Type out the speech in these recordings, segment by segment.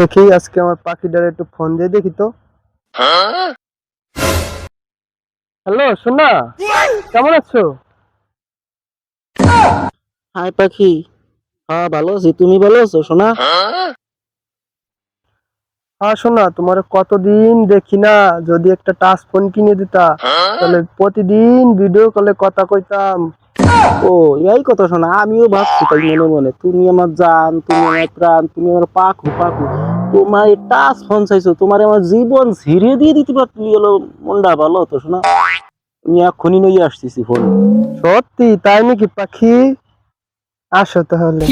দেখি আজকে আমার পাখিটার একটু ফোন দিয়ে দেখি তো। হ্যালো সোনা কেমন আছো? হাই পাখি। হ্যাঁ ভালো আছি। তুমি ভালো আছো সোনা? হ্যাঁ সোনা তোমার কতদিন দেখি না যদি একটা টাচ ফোন কিনে দিতা তাহলে প্রতিদিন ভিডিও কলে কথা কইতাম। ও এই কথা শোনা আমিও ভাবছি তাই মনে মনে। তুমি আমার জান তুমি আমার প্রাণ তুমি আমার পাখু পাখু। তোমার টাচ ফোন চাইছো তোমার আমার জীবন ঝিরে দিয়ে দিতে পারতি হলো মনটা ভালো হতো শোনা। আমি এক্ষুনি নিয়ে আসতেছি ফোন সত্যি তাই নাকি পাখি? আসো তাহলে।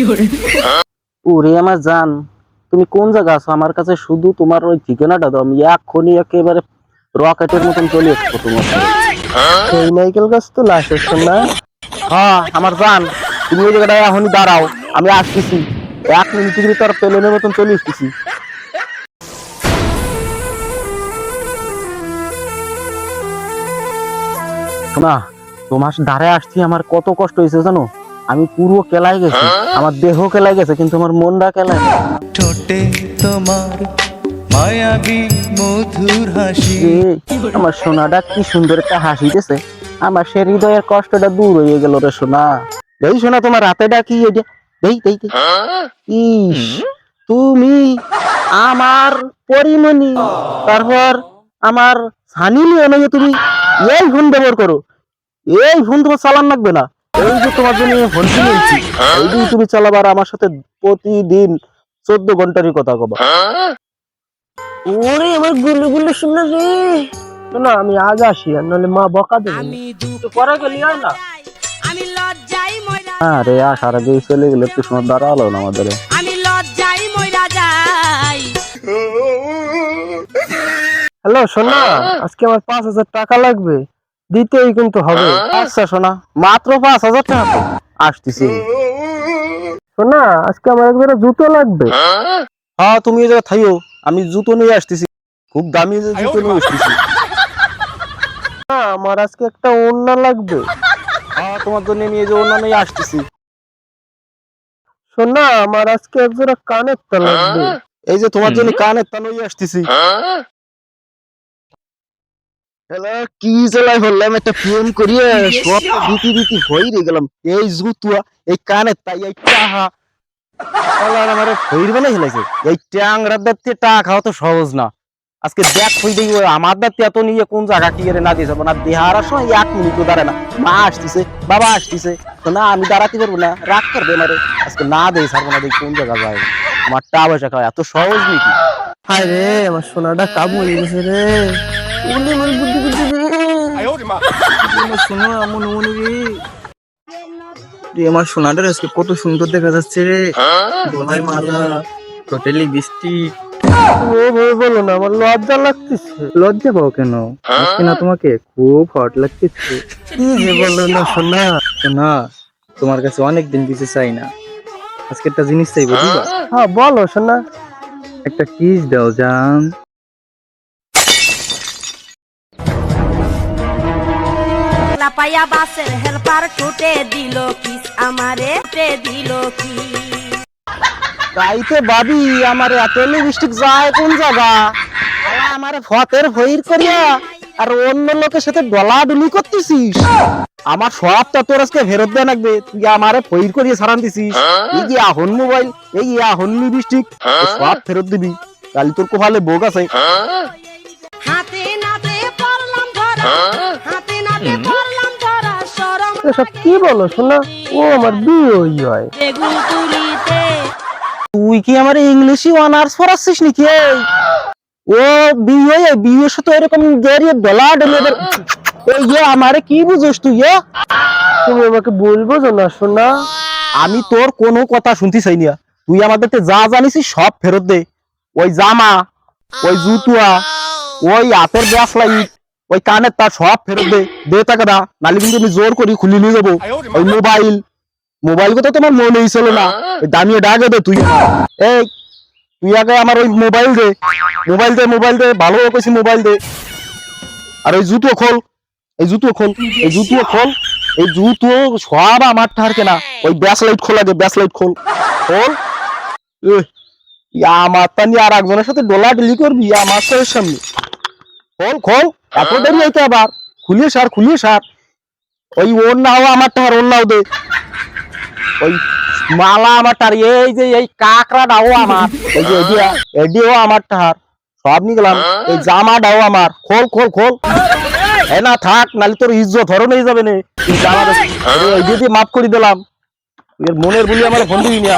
ওরে আমার জান তুমি কোন জায়গা আছো? আমার কাছে শুধু তোমার ওই ঠিকানাটা দাও আমি এক্ষুনি একেবারে রকেটের মতন চলে আসব তোমার। সেই নাইকেল গাছ তো লাসো সোনা হ্যাঁ আমার জান তুমি ওই জায়গাটায় এখনই দাঁড়াও আমি আসতেছি। এক মিনিটের ভিতর প্লেনের মতন চলে আসতেছি। শোনা তোমার ধারে আসছি আমার কত কষ্ট হয়েছে জানো? আমি পুরো কেলায় গেছি। আমার দেহ কেলায় গেছে কিন্তু আমার মনটা কেলায় না। ঠোঁটে তোমার মায়াবী মধুর হাসি। আমার সোনাটা কি সুন্দর একটা হাসিতেছে আমার সে হৃদয়ের কষ্টটা দূর হয়ে গেল রে সোনা। এই সোনা তোমার রাতে ডাকি এটা? দেই দেই দেই। ইস তুমি আমার পরিমণি। তারপর আমার সানি নিয়ে তুমি? এই ফোন ব্যবহার করো। এই ফোন তোমার চালান লাগবে না। এই যে তোমার জন্য আমি ফোন কিনেছি এই তুমি চালাবার আমার সাথে প্রতিদিন চোদ্দ ঘন্টারই কথা কবা। ওরে আমারগুলো গুলো শুনে রে শোনা আমি আজ আসি আর নাহলে মা বকা দেবে। আমি দুঃখ পরে গেলি হয় না? আমি লজ্জাই ময়রা আরে আসার আগে চলে গেলে একটু সময় দাঁড়াল না আমাদের। হ্যালো সোনা আজকে আমার পাঁচ হাজার টাকা লাগবে। দিতেই কিন্তু হবে। আচ্ছা শোনা মাত্র পাঁচ হাজার টাকা আসতেছি। সোনা আজকে আমার একবার জুতো লাগবে। হ্যাঁ। তুমি এই জায়গায় থাইও। আমি জুতো নিয়ে আসতেছি। খুব দামি জুতো নিয়ে আসতেছি। না, আমার আজকে একটা ওড়না লাগবে। হ্যাঁ তোমার জন্য এই যে অন্য নিয়ে আসতেছি। সোনা আমার আজকে একজোড়া কানের তা লাগবে। এই যে তোমার জন্য কানের তা নিয়ে আসতেছি। হ্যালো কি জেলায় বললাম একটা প্রেম করিয়ে সব তো দিতি দিতি হই রে গেলাম। এই জুতুয়া এই কানের তাই এই টাহা। আল্লাহ আমার হইর বানাই হেলাইছে এই ট্যাংরার দাঁতে টাকা খাওয়া তো সহজ না। আজকে দেখ হই দেই আমার দাঁতে এত নিয়ে কোন জায়গা কি রে না দিয়ে যাব না। দেহার সময় এক মিনিটও দাঁড়ায় না। মা আসতেছে বাবা আসতেছে। তো না আমি দাঁড়াতে পারব না। রাগ করবে মারে আজকে না দেই ছাড়বো না দেই কোন জায়গা যায়। আমার টা পয়সা খাওয়া এত সহজ নাকি? হায় রে আমার সোনাটা কাবু হয়ে গেছে রে। আমার সোনাটার আজকে কত সুন্দর দেখা যাচ্ছে রে। গলায় মালা টোটালি বৃষ্টি। বলো না আমার লজ্জা লাগতেছে লজ্জা পাও কেন? না তোমাকে খুব হট লাগতেছে। বলো না সোনা। সোনা তোমার কাছে অনেক দিন কিছু চাই না। আজকে একটা জিনিস চাইব হ্যাঁ বলো সোনা। একটা কিস দাও জান। লাপাইয়া বাসের হেল্পার ঠোঁটে দিল কিস আমারে ঠোঁটে দিল কি তাইতে ভাবি আমার এত লিপস্টিক যায় কোন জায়গা? আমার ফতের ভইর করিয়া আর অন্য লোকের সাথে ডলাডুলি করতেছিস। আমার সবটা তোর আজকে ফেরত দেয়া লাগবে। তুই আমারে ফইর করিয়ে সারান দিছিস। এই যে আহন মোবাইল এই আহন লিপস্টিক সব ফেরত দিবি। কালি তোর কোপালে বোগ আছে। হাতে নাতে পড়লাম ধরা। এসব কি বলো সোনা ও আমার হয়। তুই কি আমার ইংলিশই অনার্স পড়াচ্ছিস নাকি ও বিয়ে সাথে এরকম আমারে কি বুঝোস তুই তুমি আমাকে বলব না সোনা আমি তোর কোনো কথা শুনতে চাই না। তুই আমাদের যা জানিস সব ফেরত দে। ওই জামা, ওই জুতুয়া, ওই হাতের ব্যাস লাইট ওই কানের তার সব ফেরত দে। দে টাকা দা নালি কিন্তু আমি জোর করি খুলে নিয়ে যাব। ওই মোবাইল মোবাইল কথা তোমার মনে ছিল না। ওই দামিয়ে ডাকে দে তুই। এই তুই আগে আমার ওই মোবাইল দে। মোবাইল দে মোবাইল দে ভালো কইছি মোবাইল দে। আর ওই জুতো খোল এই জুতো খোল এই জুতো খোল এই জুতো সব আমার ঠার কেনা। ওই ব্যাস লাইট খোলা দে ব্যাস লাইট খোল। খোল ইয়া আমার তা নিয়ে আর একজনের সাথে ডোলা ডেলি করবি ইয়া আমার সামনে। খোল খোল। এত দেরি হইতে আবার। খুলিয়ে সার খুলিয়ে সার। ওই ওর নাও আমার ওর নাও দে। ওই মালা আমার টার এই যে এই কাকড়াটাও আমার। এই যে এডিয়া এডিও আমার সব নিয়ে গেলাম। এই জামাটাও আমার। খোল খোল খোল। এ না থাক নালে তোর ইজ্জত ধরন হয়ে যাবে না। এই দিয়ে মাফ করে দিলাম। এর মনের বলি আমার ফোন দিবি না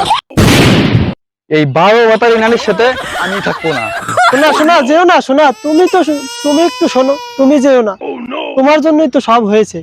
এই বারো বাতারি নানির সাথে আমি থাকব না। শোনা শোনা যেও না শোনা তুমি তো তুমি একটু শোনো তুমি যেও না। তোমার জন্যই তো সব হয়েছে।